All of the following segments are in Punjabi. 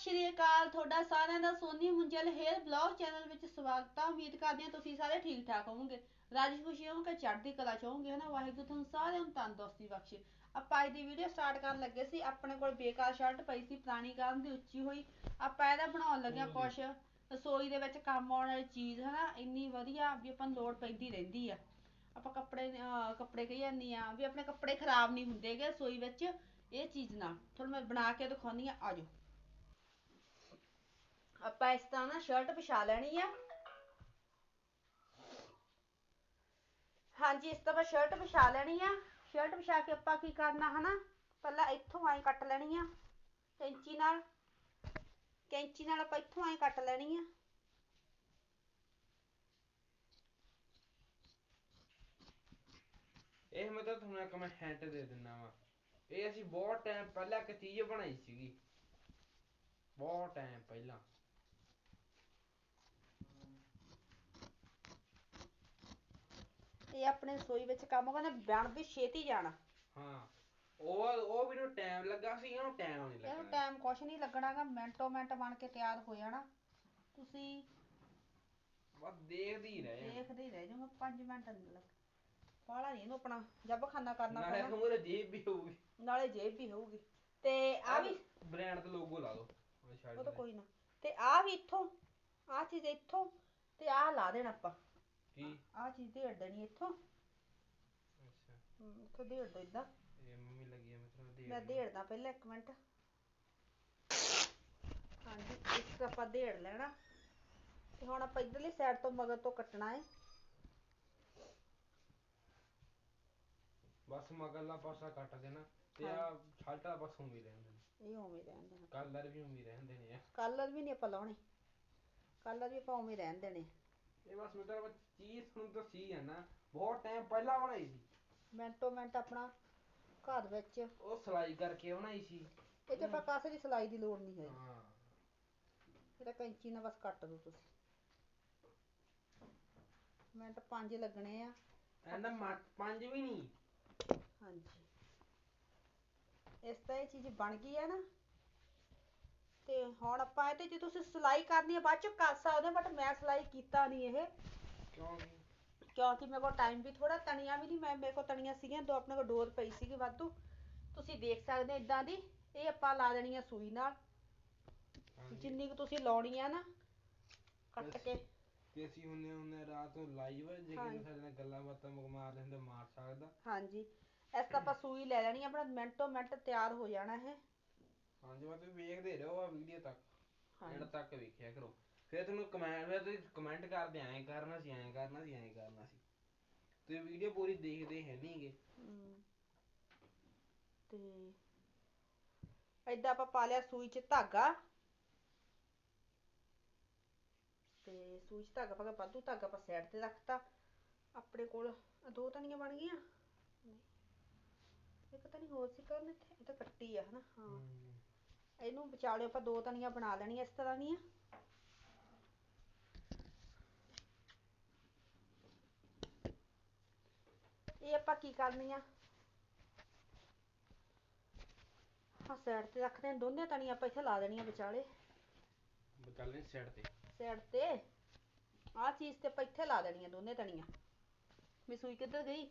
ਸ਼੍ਰੀ ਅਕਾਲ ਤੁਹਾਡਾ ਸਾਰਿਆਂ ਦਾ Soni Munjal hair blog channel ਵਿੱਚ ਸਵਾਗਤ ਆ। ਉਮੀਦ ਕਰਦੇ ਹਾਂ ਤੁਸੀਂ ਸਾਰੇ ਠੀਕ ਠਾਕ ਹੋਵੋਗੇ। ਰਾਜੀ ਖੁਸ਼ੀ ਹੋਵੋਗੇ ਚੜ੍ਹਦੀ ਕਲਾ ਚ ਹੋਵੋਗੇ ਹਨਾ? ਵਾਹਿਗੁਰੂ ਤੁਹਾਨੂੰ ਸਾਰਿਆਂ ਨੂੰ ਤੰਦਰੁਸਤੀ ਬਖਸ਼ੇ। ਆਪਾਂ ਅੱਜ ਦੀ ਵੀਡੀਓ ਸਟਾਰਟ ਕਰਨ ਲੱਗੇ ਸੀ। ਆਪਣੇ ਕੋਲ ਬੇਕਾਰ ਸ਼ਰਟ ਪਈ ਸੀ ਪੁਰਾਣੀ ਕਾਰਨ ਦੀ ਉੱਚੀ ਹੋਈ। ਆਪਾਂ ਇਹਦਾ ਬਣਾਉਣ ਲੱਗਿਆ ਕੁਛ। ਰਸੋਈ ਦੇ ਵਿੱਚ ਕੰਮ ਆਉਣ ਵਾਲੀ ਚੀਜ਼ ਹਨਾ? ਇੰਨੀ ਵਧੀਆ ਵੀ ਆਪਾਂ ਨੂੰ ਲੋੜ ਪੈਂਦੀ ਰਹਿੰਦੀ ਆ। ਆਪਾਂ ਕੱਪੜੇ ਕੱਪੜੇ ਕਹੀ ਜਾਂਦੀ ਆ ਵੀ ਆਪਣੇ ਕੱਪੜੇ ਖਰਾਬ ਨਹੀਂ ਹੁੰਦੇਗੇ ਰਸੋਈ ਵਿੱਚ। ਇਹ ਚੀਜ਼ ਨਾਲ ਤੁਹਾਨੂੰ ਮੈਂ ਬਣਾ ਕੇ ਦਿਖਾਉਂਦੀ ਆ। ਆਜੋ ਆਪਾਂ ਇਸ ਤਰ੍ਹਾਂ ਨਾ ਸ਼ਰਟ ਵਿਛਾ ਲੈਣੀ ਆ। ਹਾਂਜੀ, ਇਸ ਤਰ੍ਹਾਂ ਸ਼ਰਟ ਵਿਛਾ ਲੈਣੀ ਆ। ਸ਼ਰਟ ਵਿਛਾ ਕੇ ਆਪਾਂ ਕੀ ਕਰਨਾ ਹਨਾ? ਪਹਿਲਾਂ ਇੱਥੋਂ ਐਂ ਕੱਟ ਲੈਣੀ ਆ, ਕੈਂਚੀ ਨਾਲ। ਕੈਂਚੀ ਨਾਲ ਆਪਾਂ ਇੱਥੋਂ ਐਂ ਕੱਟ ਲੈਣੀ ਆ। ਇਹ ਮੈਂ ਤਾਂ ਤੁਹਾਨੂੰ ਇੱਕ ਮੈਂ ਹਿੰਟ ਦੇ ਦਿੰਦਾ ਵਾਂ। ਇਹ ਅਸੀਂ ਬਹੁਤ ਟਾਈਮ ਪਹਿਲਾਂ ਇੱਕ ਚੀਜ਼ ਬਣਾਈ ਸੀਗੀ। ਬਹੁਤ ਟਾਈਮ ਪਹਿਲਾਂ। ਇਹ ਆਪਣੇ ਰਸੋਈ ਵਿੱਚ ਕੰਮ ਕਰਨਾ ਬਣ ਵੀ ਛੇਤੀ ਜਾਣਾ। ਹਾਂ ਉਹ ਉਹ ਵੀ ਨੂੰ ਟਾਈਮ ਲੱਗਾ ਸੀ ਇਹਨੂੰ ਟਾਈਮ ਨਹੀਂ ਇਹਨੂੰ ਲੱਗਣਾ। ਟਾਈਮ ਕੁਛ ਨਹੀਂ ਲੱਗਣਾਗਾ ਮਿੰਟੋ ਮਿੰਟ ਬਣ ਕੇ ਤਿਆਰ ਹੋ ਜਾਣਾ। ਤੁਸੀਂ ਬਸ ਦੇਖਦੇ ਹੀ ਰਹਿ ਜਾਣਾ। ਦੇਖਦੇ ਹੀ ਰਹਿ ਜਾਓਗੇ 5 ਮਿੰਟ ਨਹੀਂ ਲੱਗ ਨਹੀਂ ਇਹਨੂੰ ਆਪਣਾ ਜੱਬ ਖਾਨਾ ਕਰਨਾ ਨਾਲੇ ਪੈਣਾ। ਮੇਰੇ ਜੇਬ ਵੀ ਹੋਊਗੀ। ਨਾਲੇ ਜੇਬ ਵੀ ਹੋਊਗੀ। ਤੇ ਆ ਵੀ ਬ੍ਰਾਂਡ ਤੇ ਲੋਗੋ ਲਾ ਦੋ ਉਹ ਤਾਂ ਦੇ। ਕੋਈ ਨਾ। ਤੇ ਆ ਵੀ ਇੱਥੋਂ ਆ ਚੀਜ਼ ਇੱਥੋਂ ਤੇ ਆ ਲਾ ਦੇਣਾ ਆਪਾਂ। ਕੀ? ਆ ਚੀਜ਼ ਢੇੜ ਦੇਣੀ ਇੱਥੋਂ। ਅੱਛਾ। ਹਮ, ਇੱਥੋਂ ਢੇੜ ਦੋ ਇਦਾਂ ਇਹ ਮੰਮੀ ਲੱਗੀ ਆ ਮਤਲਬ ਦੇ ਮੈਂ ਢੇੜਦਾ ਪਹਿਲਾਂ ਇੱਕ ਮਿੰਟ। ਹਾਂਜੀ ਇਸ ਤਰ੍ਹਾਂ ਆਪਾਂ ਢੇੜ ਲੈਣਾ। ਤੇ ਹੁਣ ਆਪਾਂ ਇਧਰਲੀ ਸਾਈਡ ਤੋਂ ਮਗਰ ਤੋਂ ਕੱਟਣਾ ਹੈ ਬਸ ਮਗਰਲਾ ਪਾਸਾ ਕੱਟ ਦੇਣਾ। ਤੇ ਹਾਂ। ਆ ਛਾਲਟਾ ਬਸ ਉਮੀ ਰਹਿੰਦੇ ਨੇ ਇਹ ਉਵੇਂ ਰਹਿਣ ਦੇਣਾ। ਕਲਰ ਵੀ ਉਮੀ ਨੇ ਆ। ਕਲਰ ਵੀ ਨਹੀਂ ਆਪਾਂ ਲਾਉਣੇ। ਕਲਰ ਵੀ ਆਪਾਂ ਉਵੇਂ ਰਹਿਣ ਦੇਣੇ। ਇਹ ਬਸ ਮਤਲਬ ਚੀਜ਼ ਤੁਹਾਨੂੰ ਦੱਸੀ ਨਾ ਬਹੁਤ ਟਾਈਮ ਪਹਿਲਾਂ ਬਣਾਈ ਸੀ। ਮਿੰਟੋ ਮਿੰਟ ਆਪਣਾ ਘਰ ਵਿੱਚ। ਉਹ ਸਲਾਈ ਕਰਕੇ ਬਣਾਈ ਸੀ। ਇਹ ਤੇ ਆਪਾਂ ਕਾਸੇ ਦੀ ਸਿਲਾਈ ਦੀ ਲੋੜ ਨਹੀਂ ਹੈ। ਹਾਂ ਇਹਦਾ ਕੈਂਚੀ ਨਾਲ ਬਸ ਕੱਟ ਦੋ ਤੁਸੀਂ। ਮਿੰਟ 5 ਲੱਗਣੇ ਆ। ਐਂਦਾ ਮੱਟ ਪੰਜ ਵੀ ਨਹੀਂ। ਹਾਂਜੀ। ਇਸ ਤਰ੍ਹਾਂ ਇਹ ਚੀਜ਼ ਬਣ ਗਈ ਹੈ ਨਾ। ਤੇ ਹੁਣ ਆਪਾਂ ਇਹ ਤੇ ਜੇ ਤੁਸੀਂ ਸਿਲਾਈ ਕਰਨੀ ਹੈ ਬਾਅਦ ਚ ਕਰ ਸਕਦੇ ਹੋ ਬਟ ਮੈਂ ਸਿਲਾਈ ਕੀਤਾ ਨਹੀਂ ਇਹ। ਕਿਉਂ ਕਿਉਂਕਿ ਮੇਰੇ ਕੋਲ ਟਾਈਮ ਵੀ ਥੋੜਾ ਤਣੀਆਂ ਵੀ ਨਹੀਂ ਮੈਂ ਮੇਰੇ ਕੋਲ ਤਣੀਆਂ ਸੀਗੀਆਂ ਦੋ ਆਪਣੇ ਕੋਲ ਡੋਰ ਪਈ ਸੀਗੀ ਵਾਧੂ। ਤੁਸੀਂ ਦੇਖ ਸਕਦੇ ਹੋ ਇਦਾਂ ਦੀ ਇਹ ਆਪਾਂ ਲਾ ਦੇਣੀ ਆ ਸੂਈ ਨਾਲ। ਜਿੰਨੀ ਕੁ ਤੁਸੀਂ ਲਾਉਣੀ ਆ ਨਾ ਕੱਟ। ਕੇ। ਤੇ ਅਸੀਂ ਹੁੰਨੇ ਹੁੰਨੇ ਰਾਤ ਨੂੰ ਲਾਈਵ ਜੇ। ਕਿਸੇ ਸਾਡੇ ਨਾਲ ਗੱਲਾਂ ਬਾਤਾਂ ਮਾਰ ਲੈਂਦੇ ਮਾਰ ਸਕਦਾ। ਹਾਂਜੀ। ਇਸ ਆਪਾਂ ਸੂਈ ਲੈ ਲੈਣੀ ਆ ਆਪਣਾ ਮਿੰਟੋ ਮਿੰਟ ਤਿਆਰ ਹੋ ਜਾਣਾ ਇਹ। ਹਾਂਜੀ ਮੈਂ ਤੁਸੀਂ ਵੇਖਦੇ ਰਹੋ ਆ ਵੀਡੀਓ ਤੱਕ ਐਂਡ ਤੱਕ ਵੇਖਿਆ ਕਰੋ। ਫਿਰ ਤੁਹਾਨੂੰ ਕਮੈਂਟ ਫਿਰ ਤੁਸੀਂ ਕਮੈਂਟ ਕਰਦੇ ਐਂ ਕਰਨਾ ਸੀ ਐਂ ਕਰਨਾ ਸੀ ਐਂ ਕਰਨਾ ਸੀ। ਤੁਸੀਂ ਵੀਡੀਓ ਪੂਰੀ ਦੇਖਦੇ ਹੈ ਨਹੀਂਗੇ ਤੇ ਏਦਾਂ ਆਪਾਂ ਪਾ ਲਿਆ ਸੂਈ ਚ ਧਾਗਾ। ਤੇ ਸੂਈ ਚ ਧਾਗਾ ਪਾ ਕੇ ਵਾਧੂ ਧਾਗਾ ਆਪਾਂ ਸਾਈਡ ਤੇ ਰੱਖਤਾ। ਆਪਣੇ ਕੋਲ ਦੋ ਤਣੀਆਂ ਬਣ ਗਈਆਂ। ਇੱਕ ਤਾਂ ਨਹੀਂ ਹੋਰ ਸੀ ਕਰਨ ਇੱਥੇ ਇਹ ਤਾਂ ਕੱਟੀ ਆ ਹਨਾ? ਹਾਂ। ਇਹਨੂੰ ਵਿਚਾਲੇ ਆਪਾਂ ਦੋ ਤਣੀਆਂ ਬਣਾ ਲੈਣੀਆਂ ਇਸ ਤਰ੍ਹਾਂ ਦੀਆਂ। ਇਹ ਆਪਾਂ ਕੀ ਕਰਨੀ ਆ? ਹਾਂ ਸਾਈਡ ਤੇ ਰੱਖਦੇ ਹਾਂ ਦੋਨੇ ਤਣੀਆਂ ਆਪਾਂ ਇੱਥੇ ਲਾ ਦੇਣੀਆਂ ਵਿਚਾਲੇ। ਬਚਾਲੇ ਸਾਈਡ ਤੇ। ਸਾਈਡ ਤੇ ਆਹ ਚੀਜ਼ ਤੇ ਆਪਾਂ ਇੱਥੇ ਲਾ ਦੇਣੀਆਂ ਦੋਨੇ ਤਣੀਆਂ ਵੀ ਸੂਈ ਕਿੱਧਰ ਗਈ?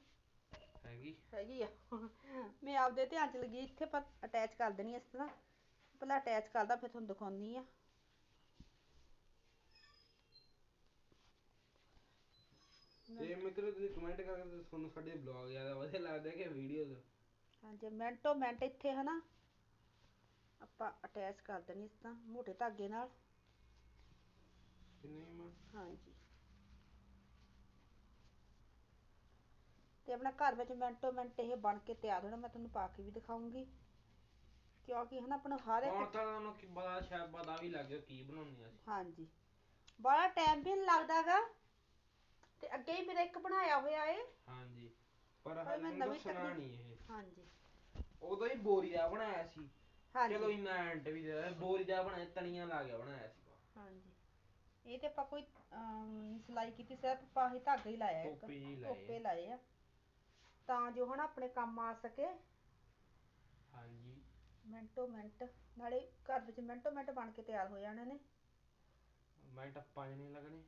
ਹੈਗੀ। ਹੈਗੀ ਆ। ਮੈਂ ਆਪਦੇ ਧਿਆਨ ਚ ਲੱਗੀ ਇੱਥੇ ਆਪਾਂ ਅਟੈਚ ਕਰ ਦੇਣੀ ਆ ਇਸ ਤਰ੍ਹਾਂ। ਪਹਿਲਾਂ ਅਟੈਚ ਕਰਦਾ ਫਿਰ ਤੁਹਾਨੂੰ ਦਿਖਾਉਂਦੀ ਆ ਤੇ ਮਿੱਤਰੋ ਤੁਸੀਂ ਕਮੈਂਟ ਕਰਕੇ ਦੱਸੋ ਤੁਹਾਨੂੰ ਸਾਡੇ ਬਲੌਗ ਜ਼ਿਆਦਾ ਵਧੀਆ ਲੱਗਦੇ ਕਿ ਵੀਡੀਓਜ਼ ਹਾਂਜੀ ਮਿੰਟੋ ਮਿੰਟ ਇੱਥੇ ਹਨਾ। ਆਪਾਂ ਅਟੈਚ ਕਰ ਦੇਣੀ ਇਸ ਤਰ੍ਹਾਂ ਮੋਟੇ ਧਾਗੇ ਨਾਲ। ਮਾਂ? ਹਾਂਜੀ। ਤੇ ਆਪਣਾ ਘਰ ਵਿੱਚ ਮਿੰਟੋ ਮਿੰਟ ਇਹ ਬਣ ਕੇ ਤਿਆਰ ਹੋਣਾ ਮੈਂ ਤੁਹਾਨੂੰ ਪਾ ਕੇ ਵੀ ਦਿਖਾਉਂਗੀ। ਕਿਉਂਕਿ ਹਨਾ ਆਪਣਾ ਹਰ ਹੁਣ ਇੱਕ ਤਾਂ ਤੁਹਾਨੂੰ ਕੀ ਪਤਾ ਸ਼ਾਇਦ ਪਤਾ ਵੀ ਲੱਗ ਗਿਆ ਕੀ ਬਣਾਉਂਦੇ ਆ ਹਾਂਜੀ। ਬੜਾ ਟਾਈਮ ਵੀ ਨੀ ਲੱਗਦਾਗਾ। ਤੇ ਅੱਗੇ ਹੀ ਮੇਰਾ ਇੱਕ ਬਣਾਇਆ ਹੋਇਆ ਏ। ਹਾਂਜੀ। ਪਰ ਪਰ ਮੈਂ ਨਵੀਂ ਦੱਸਣਾ ਨਹੀਂ ਇਹ। ਹਾਂਜੀ। ਉਦੋਂ ਹੀ ਬੋਰੀ ਦਾ ਬਣਾਇਆ ਸੀ। ਹਾਂਜੀ। ਚਲੋ ਇੰਨਾ ਐਂਟ ਵੀ ਦੇ ਦਿੱਤਾ, ਬੋਰੀ ਦਾ ਬਣਾਇਆ ਤਣੀਆਂ ਲਾ ਕੇ ਬਣਾਇਆ ਸੀ। ਹਾਂਜੀ। ਇਹ ਤੇ ਆਪਾਂ ਕੋਈ ਅਮ, ਸਿਲਾਈ ਕੀਤੀ ਸਿਰਫ ਆਪਾਂ ਹੀ ਧਾਗਾ ਹੀ ਲਾਇਆ ਇੱਕ। ਟੋਪੇ ਜਿਹੇ ਲਾਏ ਆ। ਟੋਪੇ ਲਾਏ ਆ। ਤਾਂ ਜੋ ਹਨਾ ਆਪਣੇ ਕੰਮ ਆ ਸਕੇ। ਹਾਂਜੀ। ਮਿੰਟੋ ਮਿੰਟ ਨਾਲੇ ਘਰ ਵਿੱਚ ਮਿੰਟੋ ਮਿੰਟ ਬਣ ਕੇ ਤਿਆਰ ਹੋ ਜਾਣੇ ਨੇ। ਮੈਂ ਟੱਪਾਂ ਚ ਨਹੀਂ ਲੱਗਣੇ।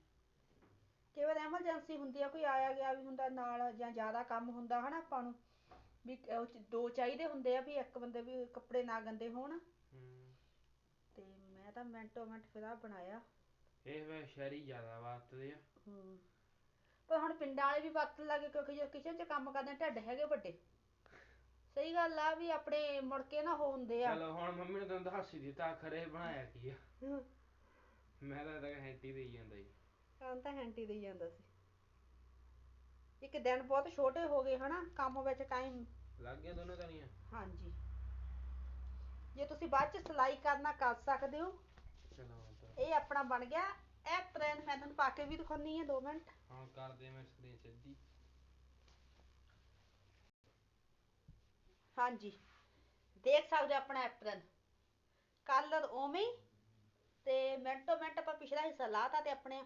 ਕਈ ਵਾਰ ਐਮਰਜੈਂਸੀ ਹੁੰਦੀ ਆ ਕੋਈ ਆਇਆ ਗਿਆ ਵੀ ਹੁੰਦਾ ਨਾਲ ਜਾਂ ਜ਼ਿਆਦਾ ਕੰਮ ਹੁੰਦਾ ਹਨਾ ਆਪਾਂ ਨੂੰ ਵੀ ਉਹ 'ਚ ਦੋ ਚਾਹੀਦੇ ਹੁੰਦੇ ਆ ਵੀ ਇੱਕ ਬੰਦੇ ਵੀ ਕੱਪੜੇ ਨਾ ਗੰਦੇ ਹੋਣ। ਤੇ ਮੈਂ ਤਾਂ ਮਿੰਟੋ ਮਿੰਟ ਫਿਰ ਆਹ ਬਣਾਇਆ। ਇਹ ਵੇ ਸ਼ਹਿਰੀ ਜ਼ਿਆਦਾ ਵਰਤਦੇ ਆ। ਹਮ ਪਰ ਹੁਣ ਪਿੰਡਾਂ ਵਾਲੇ ਵੀ ਵਰਤਣ ਲੱਗੇ ਕਿਉਂਕਿ ਜੇ ਕਿਚਨ 'ਚ ਕੰਮ ਕਰਦੇ ਆ, ਢਿੱਡ ਹੈਗੇ ਵੱਡੇ। ਸਹੀ ਗੱਲ ਆ ਵੀ ਆਪਣੇ ਮੁੜ ਕੇ ਨਾ ਉਹ ਹੁੰਦੇ ਆ। ਚਲੋ ਹੁਣ ਮੰਮੀ ਨੇ ਤੈਨੂੰ ਤਾਂ ਹਾਸੀ ਦਿੱਤਾ ਖਰੇ ਬਣਾਇਆ ਕੀ ਆ? ਮੈਂ ਤਾਂ ਤਾਂ ਹੈਂਟੀ ਦੇਈ ਜਾਂਦਾ ਜੀ। ਕੰਮ ਤਾਂ ਹੈਂਟੀ ਦੇਈ ਜਾਂਦਾ ਸੀ। ਇੱਕ ਦਿਨ ਬਹੁਤ ਛੋਟੇ ਹੋ ਗਏ ਹਨਾ? ਕੰਮ ਵਿੱਚ ਟਾਈਮ ਲੱਗ ਗਿਆ ਦੋਨੋਂ ਤਣੀਆਂ ਹਾਂਜੀ। ਜੇ ਤੁਸੀਂ ਬਾਅਦ ਚ ਸਿਲਾਈ ਕਰਨਾ ਕਰ ਸਕਦੇ ਹੋ ਚਲੋ ਇਹ ਆਪਣਾ ਬਣ ਗਿਆ। ਇਹ ਪ੍ਰੈਨ ਮੈਂ ਤੁਹਾਨੂੰ ਪਾ ਕੇ ਵੀ ਦਿਖਾਉਣੀ ਆ 2 ਮਿੰਟ। ਹੁਣ ਕਰਦੇ ਮੈਂ ਸਕਰੀਨ ਸਿੱਧੀ। ਹਾਂਜੀ। ਦੇਖ ਸਕਦੇ ਆਪਣਾ ਐਪਰਨ ਕਲਰ ਉਵੇਂ ਹੀ ਤੇ ਮਿੰਟੋ ਮਿੰਟ ਆਪਾਂ ਪਿਛਲਾ ਹਿੱਸਾ ਲਾਤਾ ਤੇ ਆਪਣੇ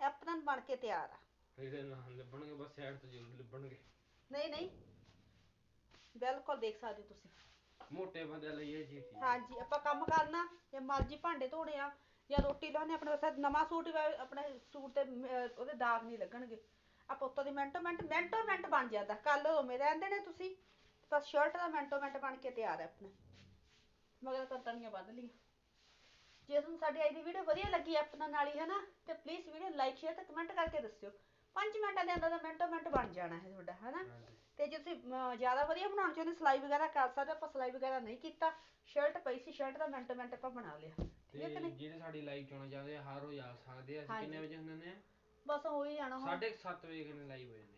ਐਪਰਨ ਬਣ ਕੇ ਤਿਆਰ ਆ। ਇਹਦੇ ਨਾਲ ਲੱਭਣਗੇ ਬਸ ਸਾਈਡ ਤੋਂ ਜ਼ਰੂਰ ਲੱਭਣਗੇ ਨਹੀਂ ਨਹੀਂ। ਬਿਲਕੁਲ ਦੇਖ ਸਕਦੇ ਹੋ ਤੁਸੀਂ। ਮੋਟੇ ਬੰਦੇ ਲਈ ਇਹ ਠੀਕ ਹਾਂਜੀ ਆਪਾਂ ਕੰਮ ਕਰਨਾ ਜੇ ਮਰਜ਼ੀ ਭਾਂਡੇ ਧੋਣੇ ਆ ਜਾਂ ਰੋਟੀ ਲਾਉਣੀ ਆਪਣੇ ਵਾਸਤੇ ਨਵਾਂ ਸੂਟ ਵਾ- ਆਪਣੇ ਸੂਟ ਤੇ ਮ- ਅਹ ਉਹਦੇ ਦਾਗ ਨਹੀਂ ਲੱਗਣਗੇ। ਆਪਾਂ ਉੱਤੋਂ ਦੀ ਮਿੰਟੋ ਮਿੰਟ ਮਿੰਟੋ ਮਿੰਟ ਬਣ ਜਾਂਦਾ। ਕੱਲ ਉਵੇਂ ਰਹਿੰਦੇ ਨੇ ਤੁਸੀਂ। ਬਸ ਸ਼ਰਟ ਦਾ ਮਿੰਟੋ ਮਿੰਟ ਬਣ ਕੇ ਤਿਆਰ ਹੈ ਆਪਣਾ। ਮਗਰ ਕਰਤਨੀਆਂ ਵੱਧ ਲਈਆਂ। ਜੇ ਤੁਹਾਨੂੰ ਸਾਡੀ ਅੱਜ ਦੀ ਵੀਡੀਓ ਵਧੀਆ ਲੱਗੀ ਆਪਣਾ ਨਾਲ ਹੀ ਹਨਾ ਤੇ ਪਲੀਜ਼ ਵੀਡੀਓ ਲਾਈਕ ਸ਼ੇਅਰ ਤੇ ਕਮੈਂਟ ਕਰਕੇ ਦੱਸਿਓ। 5 ਮਿੰਟਾਂ ਦੇ ਅੰਦਰ ਤਾਂ ਮਿੰਟੋ ਮਿੰਟ ਬਣ ਜਾਣਾ ਹੈ ਤੁਹਾਡਾ ਹਨਾ ਤੇ ਜੇ ਤੁਸੀਂ ਜ਼ਿਆਦਾ ਵਧੀਆ ਬਣਾਉਣਾ ਚਾਹੁੰਦੇ ਸਿਲਾਈ ਵਗੈਰਾ ਕਰ ਸਕਦੇ ਆਪਾਂ ਸਿਲਾਈ ਵਗੈਰਾ ਨਹੀਂ ਕੀਤਾ ਸ਼ਰਟ ਪਈ ਸੀ ਸ਼ਰਟ ਦਾ ਮਿੰਟ ਮਿੰਟ ਆਪਾਂ ਬਣਾ ਲਿਆ। ਠੀਕ ਹੈ ਕਿ ਤੇ ਨਹੀਂ? ਜਿਹੜੇ ਸਾਡੀ ਲਾਈਵ ਚਾਹਣਾ ਚਾਹਦੇ ਆ ਹਰ ਰੋਜ਼ ਆ ਸਕਦੇ ਆ ਅਸੀਂ ਕਿੰਨੇ। ਵਜੇ ਹੁੰਦੇ ਨੇ ਬਸ ਹੋ ਹੀ ਜਾਣਾ ਹੁਣ। ਸਾਢੇ ਕੁ ਸੱਤ ਵਜੇ ਕਿੰਨੇ ਲਾਈਵ ਹੋ ਜਾਂਦੇ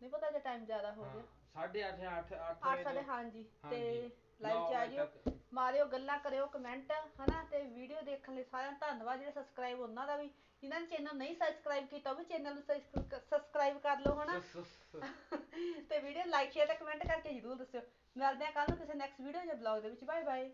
ਨਹੀਂ ਪਤਾ ਜੇ ਟਾਈਮ ਜ਼ਿਆਦਾ ਹੋ ਗਿਆ। ਸਾਢੇ ਅੱਠ ਅੱਠ ਅੱਠ ਅੱਠ ਵਜੇ ਸਾਡੇ ਤੋਂ- ਹਾਂਜੀ ਤੇ ਹਾਂਜੀ, ਲਾਈਵ ਨੌ ਚ ਆ ਵਜੇ ਜਿਓ। ਤੱਕ। ਮਾਰਿਓ ਗੱਲਾਂ ਕਰਿਓ ਕਮੈਂਟ ਹਨਾ ਤੇ ਵੀਡੀਓ ਦੇਖਣ ਲਈ ਸਾਰਿਆਂ ਦਾ ਧੰਨਵਾਦ ਜਿਹੜੇ ਸਬਸਕ੍ਰਾਈਬ ਉਹਨਾਂ ਦਾ ਵੀ। ਜਿਨ੍ਹਾਂ ਨੇ ਚੈਨਲ ਨਹੀਂ ਸਬਸਕ੍ਰਾਈਬ ਕੀਤਾ ਉਹ ਵੀ ਚੈਨਲ ਨੂੰ ਸਬਸਕ੍ਰਾਈਬ ਕਰ ਲਓ ਹਨਾ। ਸ- ਸ- ਸ- ਤੇ ਵੀਡੀਓ ਲਾਈਕ ਸ਼ੇਅਰ ਤੇ ਕਮੈਂਟ ਕਰਕੇ ਜਰੂਰ ਦੱਸਿਓ। ਮਿਲਦੇ ਹਾਂ ਕੱਲ ਨੂੰ ਕਿਸੇ ਨੈਕਸਟ ਵੀਡੀਓ ਜਾਂ ਬਲੌਗ ਦੇ ਵਿੱਚ। Bye bye